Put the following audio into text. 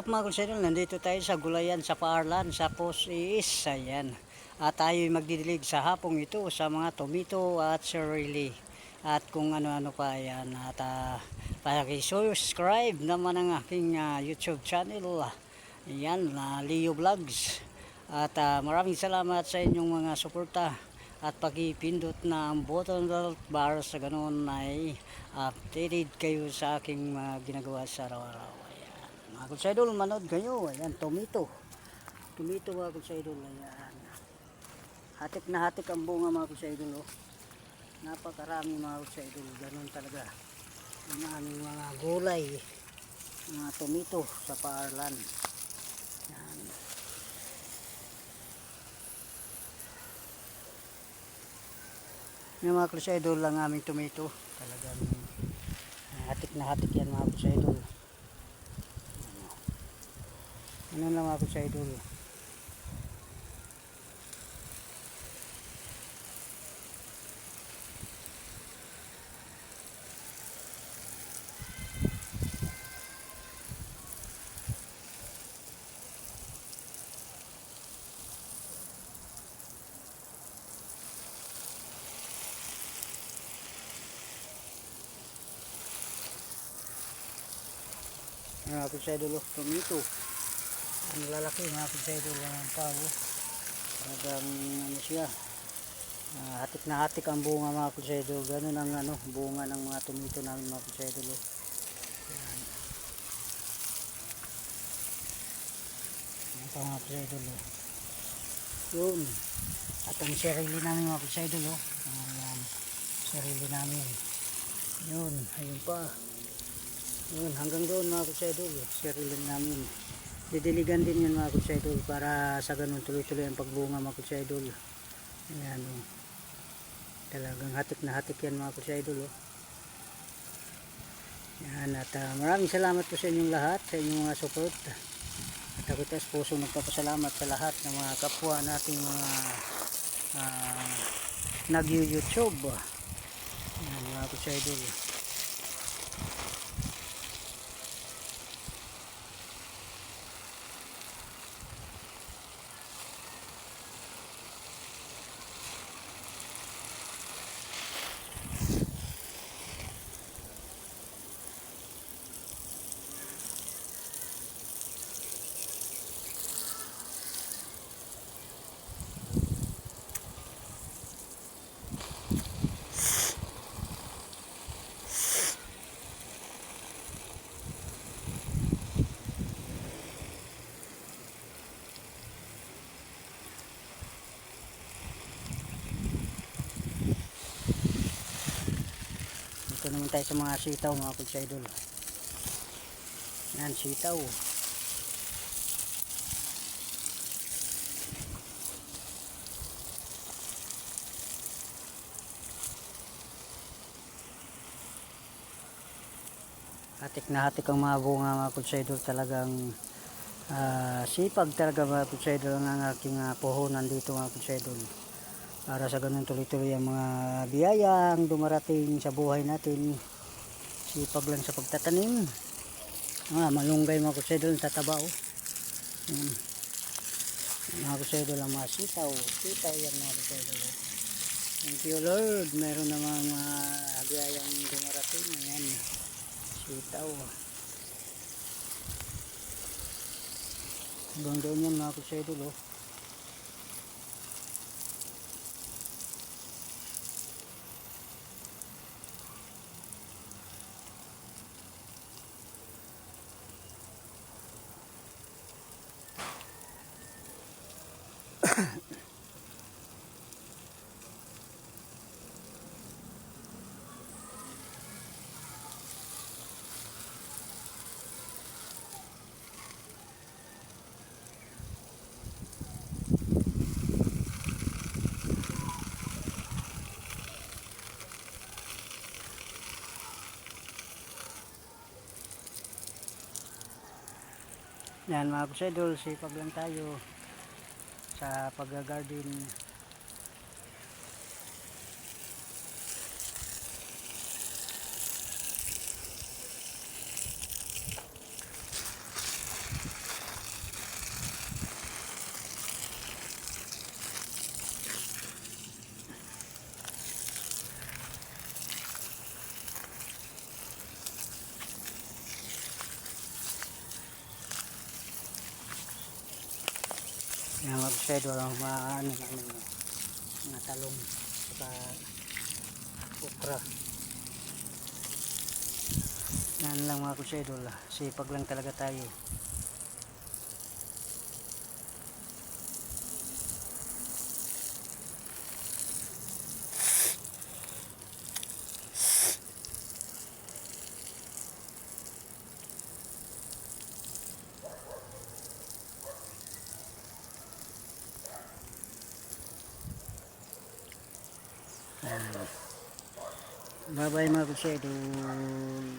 Up mga konsenol, nandito tayo sa gulayan sa Paarlan, sa Posis, ayan. At tayo magdidilig sa hapong ito sa mga tomato at sarili. At kung ano-ano pa, ayan. At uh, subscribe naman ang aking ah, YouTube channel. Ayan, na Leo Vlogs. At ah, maraming salamat sa inyong mga suporta at pagipindot na ang button bar sa ganun ay updated kayo sa aking mga ginagawa sa araw-araw. Ayan. Mga kutsaidol, manood kayo. Ayan, tomato. Tomato mga kutsaidol. Ayan. Hatik na hatik ang bunga mga kutsaidol. Oh. Napakarami mga kutsaidol. Ganun talaga. Ang aming mga gulay. Mga tomato sa paarlan. Ayan. Yung mga crusader lang aming tomato. Talagang hatik na hatik yan mga crusader. Ano lang mga crusader. Mga crusader oh, tomato. Ang lalaki mga crusader ang pao. Talagang ano siya. ah, hatik na hatik ang bunga mga crusader. Ganun ang ano, bunga ng mga tomato namin mga crusader. Oh. Yan. Pa mga crusader. Oh. Yun. At ang sarili namin mga crusader. Oh. Ayan. Sarili namin. Yun. Ayun pa. Yun, hanggang doon mga kusedol, sarili namin. Didiligan din yun mga kusedol para sa ganun tuloy-tuloy ang pagbunga mga kusedol. Ayan o. Talagang hatik na hatik yan mga kusedol o. Yan at ah, maraming salamat po sa inyong lahat, sa inyong mga support. At ako tayo sa puso nagpapasalamat sa lahat ng mga kapwa nating mga uh, nag-YouTube. Yan mga kusedol. Dito naman tayo sa mga sitaw mga kutsaidol. Yan, sitaw. Hatik na hatik ang mga bunga mga kutsaidol talagang ah, sipag talaga mga kutsaidol ang aking uh, puhunan dito mga kutsaidol para sa ganun tuloy-tuloy ang mga biyayang dumarating sa buhay natin sipag lang sa pagtatanim ah, malunggay mga kusedol tataba oh. Yan. mga kusedol ang mga sitaw yan mga kusedol oh. thank you lord meron namang mga biyayang dumarating ayan sitaw hanggang doon yan mga kusedol oh. Yan mga kusedol, sipag lang tayo sa pag-garden. Yan mga kusidol, mga ano, ano, ano, mga talong, saka okra. Yan lang mga kusidol, sipag lang talaga tayo. Bye bye mga kusidol.